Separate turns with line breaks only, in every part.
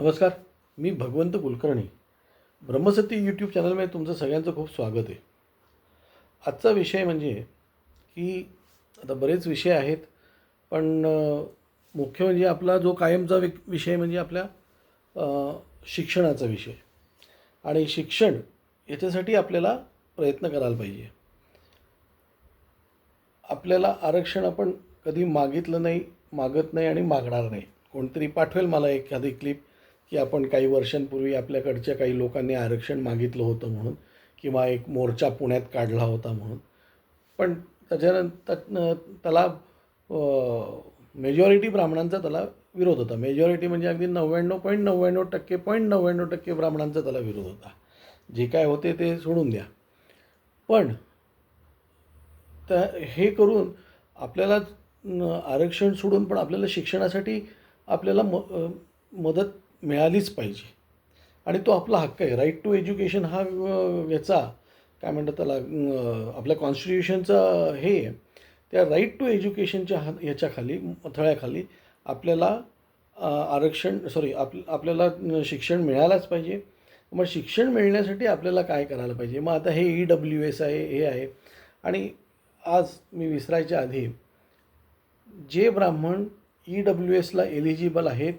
नमस्कार मी भगवंत कुलकर्णी. ब्रह्मसती यूट्यूब चॅनलमध्ये तुमचं सगळ्यांचं खूप स्वागत आहे. आजचा विषय म्हणजे की आता बरेच विषय आहेत पण मुख्य म्हणजे आपला जो कायमचा वि विषय म्हणजे आपल्या शिक्षणाचा विषय. आणि शिक्षण याच्यासाठी आपल्याला प्रयत्न करायला पाहिजे. आपल्याला आरक्षण आपण कधी मागितलं नाही मागत नाही आणि मागणार नाही. कोणतरी पाठवेल मला एखादी क्लिप की आपण काही वर्षांपूर्वी आपल्याकडच्या काही लोकांनी आरक्षण मागितलं होतं म्हणून किंवा एक मोर्चा पुण्यात काढला होता म्हणून. पण त्याच्यानंतर त्याला मेजॉरिटी ब्राह्मणांचा त्याला विरोध होता. मेजॉरिटी म्हणजे अगदी नव्याण्णव पॉईंट नव्याण्णव टक्के पॉईंट नव्याण्णव टक्के ब्राह्मणांचा त्याला विरोध होता. जे काय होते ते सोडून द्या. पण त्या हे करून आपल्याला आरक्षण सोडून पण आपल्याला शिक्षणासाठी आपल्याला म मदत मिळालीच पाहिजे. आणि तो आपला हक्क आहे. राईट टू एज्युकेशन हा याचा काय म्हणतात त्याला आपल्या कॉन्स्टिट्युशनचं हे आहे. त्या राईट टू एज्युकेशनच्या हा ह्याच्याखाली थळ्याखाली आपल्याला आरक्षण सॉरी आप आपल्याला शिक्षण मिळायलाच पाहिजे. मग शिक्षण मिळण्यासाठी आपल्याला काय करायला पाहिजे? मग आता हे ई डब्ल्यू एस आहे हे आहे. आणि आज मी विसरायच्या आधी जे ब्राह्मण ई डब्ल्यू एसला एलिजिबल आहेत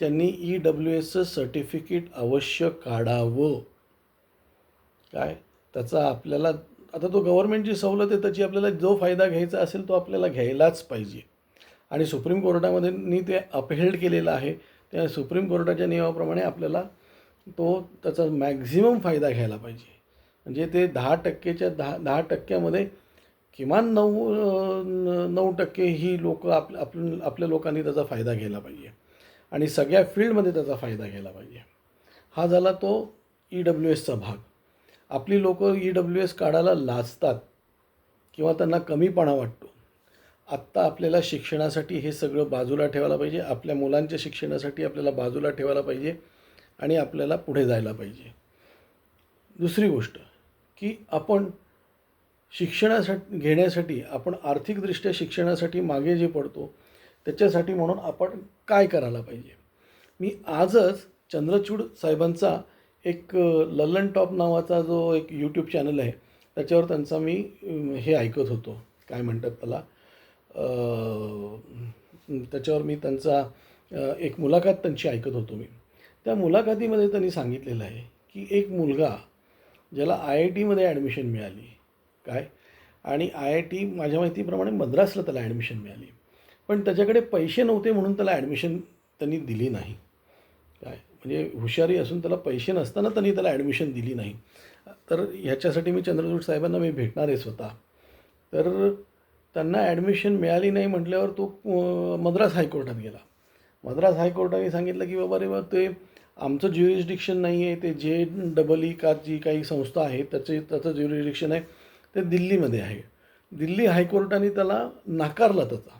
त्यांनी ई डब्ल्यू एसचं सर्टिफिकेट अवश्य काढावं. काय? त्याचा आपल्याला आता तो गव्हर्नमेंटची सवलत आहे त्याची आपल्याला जो फायदा घ्यायचा असेल तो आपल्याला घ्यायलाच पाहिजे. आणि सुप्रीम कोर्टामध्ये नी ते अपहेल्ड केलेलं आहे. त्या सुप्रीम कोर्टाच्या नियमाप्रमाणे आपल्याला तो त्याचा मॅक्झिमम फायदा घ्यायला पाहिजे. म्हणजे ते दहा टक्केच्या दहा दहा टक्क्यामध्ये किमान नऊ नऊ टक्के ही लोक आप आप आपल्या लोकांनी त्याचा फायदा घ्यायला पाहिजे. आणि सगळ्या फील्डमध्ये त्याचा फायदा घ्यायला पाहिजे. हा झाला तो ई डब्ल्यू एसचा भाग. आपली लोक ई डब्ल्यू एस काढायला लाजतात किंवा त्यांना कमीपणा वाटतो. आत्ता आपल्याला शिक्षणासाठी हे सगळं बाजूला ठेवायला पाहिजे आपल्या मुलांच्या शिक्षणासाठी आपल्याला बाजूला ठेवायला पाहिजे आणि आपल्याला पुढे जायला पाहिजे. दुसरी गोष्ट की आपण शिक्षणासाठी घेण्यासाठी आपण आर्थिकदृष्ट्या शिक्षणासाठी मागे जे पडतो त्याच्यासाठी म्हणून आपण काय करायला पाहिजे? मी आजच चंद्रचूड साहेबांचा एक लल्लन टॉप नावाचा जो एक यूट्यूब चॅनल आहे त्याच्यावर त्यांचा मी हे ऐकत होतो. काय म्हणतात त्याला? त्याच्यावर मी त्यांचा एक मुलाखत त्यांची ऐकत होतो मी. त्या मुलाखतीमध्ये त्यांनी सांगितलेलं आहे की एक मुलगा ज्याला आय आय टीमध्ये ॲडमिशन मिळाली काय? आणि आय आय टी माझ्या माहितीप्रमाणे मद्रासला त्याला ॲडमिशन मिळाली. पण त्याच्याकडे पैसे नव्हते म्हणून त्याला ॲडमिशन त्यांनी दिली नाही. काय? म्हणजे हुशारी असून त्याला पैसे नसताना त्यांनी त्याला ॲडमिशन दिली नाही. तर ह्याच्यासाठी मी चंद्रचूड साहेबांना मी भेटणार आहे स्वतः. तर त्यांना ॲडमिशन मिळाली नाही म्हटल्यावर तो मद्रास हायकोर्टात गेला. मद्रास हायकोर्टाने सांगितलं की बाबा रे बा ते आमचं ज्युरिस्डिक्शन नाही आहे ते जे डबल ई e का जी काही संस्था आहे त्याचे त्याचं ज्युरिस्डिक्शन आहे ते दिल्लीमध्ये आहे. दिल्ली हायकोर्टाने त्याला नाकारला त्याचा.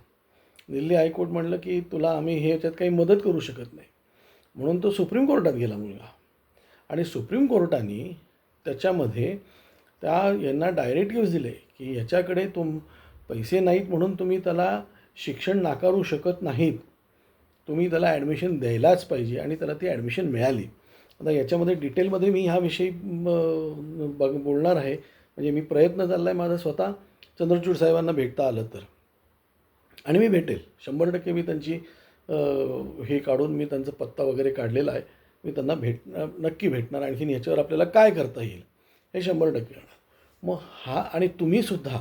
दिल्ली हायकोर्ट म्हणलं की तुला आम्ही हे याच्यात काही मदत करू शकत नाही. म्हणून तो सुप्रीम कोर्टात गेला मुलगा. आणि सुप्रीम कोर्टाने त्याच्यामध्ये त्या यांना डायरेक्टिव्ह दिले की ह्याच्याकडे तुम पैसे नाहीत म्हणून तुम्ही त्याला शिक्षण नाकारू शकत नाहीत. तुम्ही त्याला ॲडमिशन द्यायलाच पाहिजे आणि त्याला ती ॲडमिशन मिळाली. आता याच्यामध्ये डिटेलमध्ये मी हा विषयी बघ बोलणार आहे. म्हणजे मी प्रयत्न चालला आहे माझा स्वतः. चंद्रचूड साहेबांना भेटता आलं तर. आणि मी भेटेल. शंभर टक्के मी त्यांची हे काढून मी त्यांचा पत्ता वगैरे काढलेला आहे. मी त्यांना भेट नक्की भेटणार आणखीन याच्यावर आपल्याला काय करता येईल हे शंभर टक्के मग हा आणि तुम्हीसुद्धा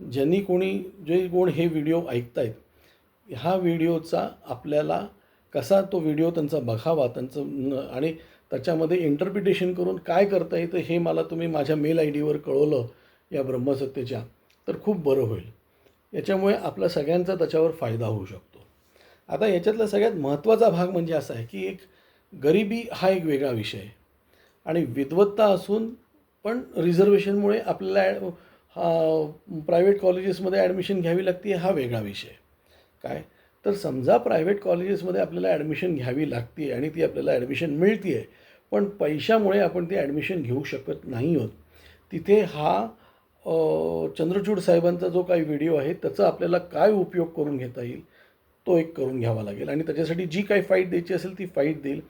ज्यांनी कोणी जे कोण हे व्हिडिओ ऐकतायत ह्या व्हिडिओचा आपल्याला कसा तो व्हिडिओ त्यांचा बघावा त्यांचं आणि त्याच्यामध्ये इंटरप्रिटेशन करून काय करता येतं हे मला तुम्ही माझ्या मेल आय डीवर कळवलं या ब्रह्मसत्तेच्या तर खूप बरं होईल. याच्यामुळे आपला सगळ्यांचा त्याच्यावर फायदा होऊ शकतो. आता याच्यातला सगळ्यात महत्त्वाचा भाग म्हणजे असा आहे की एक गरिबी हा एक वेगळा विषय आणि विद्वत्ता असून पण रिझर्वेशनमुळे आपल्याला ॲड- हा प्रायव्हेट कॉलेजेसमध्ये ॲडमिशन घ्यावी लागते हा वेगळा विषय काय? तर समजा प्रायव्हेट कॉलेजेसमध्ये आपल्याला ॲडमिशन घ्यावी लागते आणि ती आपल्याला ॲडमिशन मिळते आहे पण पैशामुळे आपण ती ॲडमिशन घेऊ शकत नाही आहोत तिथे हा चंद्रचूड साहेबांचा जो काही व्हिडिओ आहे त्याचा आपल्याला काय उपयोग करून घेता येईल तो एक करून घ्यावा लागेल. आणि त्याच्यासाठी जी काही फाईट द्यायची असेल ती फाईट देईल.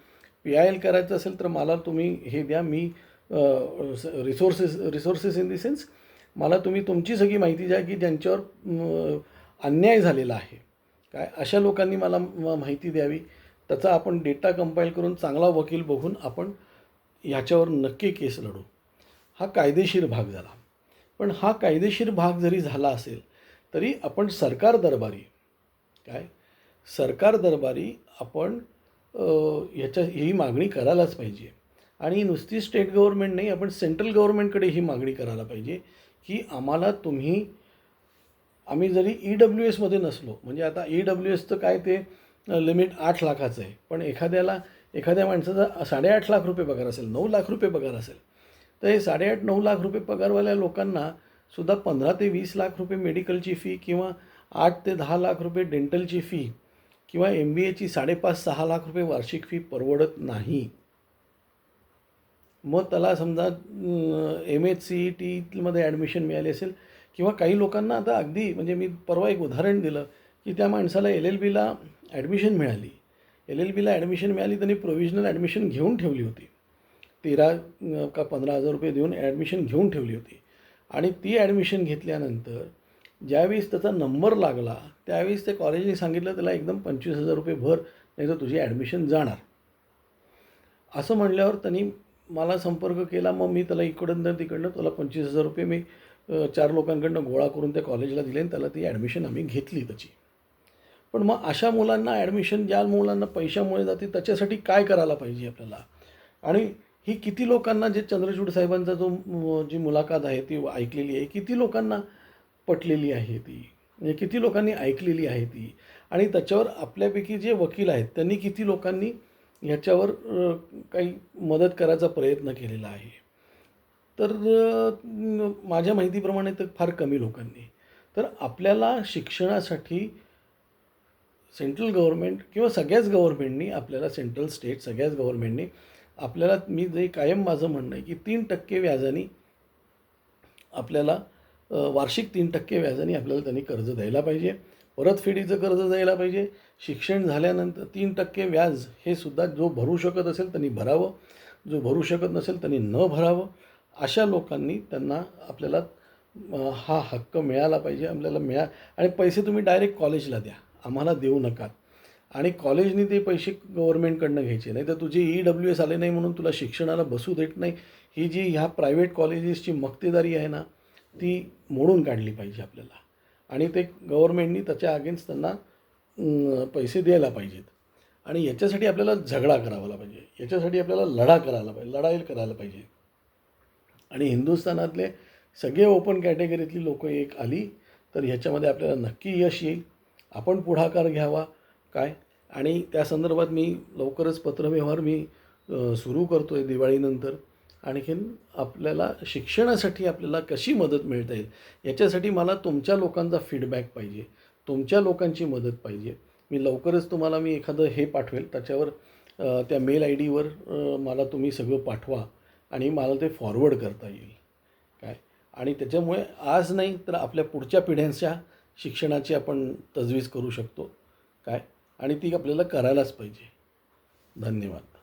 पी आय एल करायचं असेल तर मला तुम्ही हे द्या. मी resources resources in the sense मला तुम्ही तुमची सगळी माहिती द्या की ज्यांच्यावर अन्याय झालेला आहे. काय अशा लोकांनी मला माहिती द्यावी. त्याचा आपण डेटा कंपाईल करून चांगला वकील बघून आपण ह्याच्यावर नक्की केस लढू. हा कायदेशीर भाग झाला. पण हा कायदेशीर भाग जरी झाला असेल तरी आपण सरकार दरबारी काय? सरकार दरबारी आपण ह्याच्या ही मागणी करायलाच पाहिजे. आणि नुसती स्टेट गव्हर्नमेंट नाही आपण सेंट्रल गव्हर्नमेंटकडे ही मागणी करायला पाहिजे की आम्हाला तुम्ही आम्ही जरी ई डब्ल्यू एसमध्ये नसलो म्हणजे आता ई डब्ल्यू एसचं काय ते लिमिट आठ लाखाचं आहे पण एखाद्याला एखाद्या माणसाचा साडेआठ लाख रुपये पगार असेल नऊ लाख रुपये पगार असेल तर हे साडेआठ नऊ लाख रुपये पगारवाल्या लोकांना सुद्धा पंधरा ते वीस लाख रुपये मेडिकलची फी किंवा आठ ते दहा लाख रुपये डेंटलची फी किंवा एम बी एची साडेपाच सहा लाख रुपये वार्षिक फी परवडत नाही. मग त्याला समजा एम एच सी ई टीमध्ये ॲडमिशन मिळाली असेल किंवा काही लोकांना आता अगदी म्हणजे मी परवा एक उदाहरण दिलं की त्या माणसाला एल एल बीला ॲडमिशन मिळाली. एल एल बीला ॲडमिशन मिळाली त्यांनी प्रोव्हिजनल ॲडमिशन घेऊन ठेवली होती. तेरा का पंधरा हजार रुपये देऊन ॲडमिशन घेऊन ठेवली होती. आणि ती ॲडमिशन घेतल्यानंतर ज्यावेळेस त्याचा नंबर लागला त्यावेळेस त्या कॉलेजने सांगितलं त्याला एकदम पंचवीस हजार रुपये भर नाही तर तुझी ॲडमिशन जाणार. असं म्हणल्यावर त्यांनी मला संपर्क केला. मग मी त्याला इकडनं तिकडनं त्याला पंचवीस हजार रुपये मी चार लोकांकडनं गोळा करून त्या कॉलेजला दिले आणि त्याला ती ॲडमिशन आम्ही घेतली त्याची. पण मग अशा मुलांना ॲडमिशन ज्या मुलांना पैशामुळे जाते त्याच्यासाठी काय करायला पाहिजे आपल्याला? आणि ही किती लोकांना जे चंद्रचूड साहेबांचा जो जी मुलाखत आहे ती ऐकलेली आहे किती लोकांना पटलेली आहे ती? म्हणजे किती लोकांनी ऐकलेली आहे ती? आणि त्याच्यावर आपल्यापैकी जे वकील आहेत त्यांनी किती लोकांनी ह्याच्यावर काही मदत करायचा प्रयत्न केलेला आहे? तर माझ्या माहितीप्रमाणे तर फार कमी लोकांनी. तर आपल्याला शिक्षणासाठी सेंट्रल गव्हर्मेंट किंवा सगळ्याच गव्हर्मेंटनी आपल्याला सेंट्रल स्टेट सगळ्याच गव्हर्मेंटनी आपल्याला मी जे कायम माझं म्हणणं आहे की तीन टक्के व्याजाने आपल्याला वार्षिक तीन टक्के व्याजाने आपल्याला त्यांनी कर्ज द्यायला पाहिजे. परतफेडीचं कर्ज द्यायला पाहिजे. शिक्षण झाल्यानंतर तीन टक्के व्याज हे सुद्धा जो भरू शकत असेल त्यांनी भरावं. जो भरू शकत नसेल त्यांनी न भरावं. अशा लोकांनी त्यांना आपल्याला हा हक्क मिळाला पाहिजे. आपल्याला मिळा आणि पैसे तुम्ही डायरेक्ट कॉलेजला द्या. आम्हाला देऊ नका. आणि कॉलेजनी ते पैसे गव्हर्नमेंटकडनं घ्यायचे. नाही तर तुझे ई डब्ल्यू एस आले नाही म्हणून तुला शिक्षणाला बसू देत नाही. ही जी ह्या प्रायव्हेट कॉलेजेसची मक्तेदारी आहे ना ती मोडून काढली पाहिजे आपल्याला. आणि ते गव्हर्नमेंटनी त्याच्या अगेन्स्ट त्यांना पैसे द्यायला पाहिजेत. आणि याच्यासाठी आपल्याला झगडा करावा पाहिजे. याच्यासाठी आपल्याला लढा करायला पाहिजे लढाई करायला पाहिजे. आणि हिंदुस्थानातले सगळे ओपन कॅटेगरीतली लोक एक आली तर ह्याच्यामध्ये आपल्याला नक्की यश येईल. आपण पुढाकार घ्यावा. काय? आणि त्या संदर्भात मी लवकरच पत्रव्यवहार मी सुरू करतो आहे दिवाळीनंतर. आणखीन आपल्याला शिक्षणासाठी आपल्याला कशी मदत मिळता येईल? याच्यासाठी मला तुमच्या लोकांचा फीडबॅक पाहिजे. तुमच्या लोकांची मदत पाहिजे. मी लवकरच तुम्हाला मी एखादं हे पाठवेल. त्याच्यावर त्या मेल आय डीवर मला तुम्ही सगळं पाठवा आणि मला ते फॉरवर्ड करता येईल. काय? आणि त्याच्यामुळे आज नाही तर आपल्या पुढच्या पिढ्यांच्या शिक्षणाची आपण तजवीज करू शकतो. काय? आणि ती आपल्याला करायलाच पाहिजे. धन्यवाद.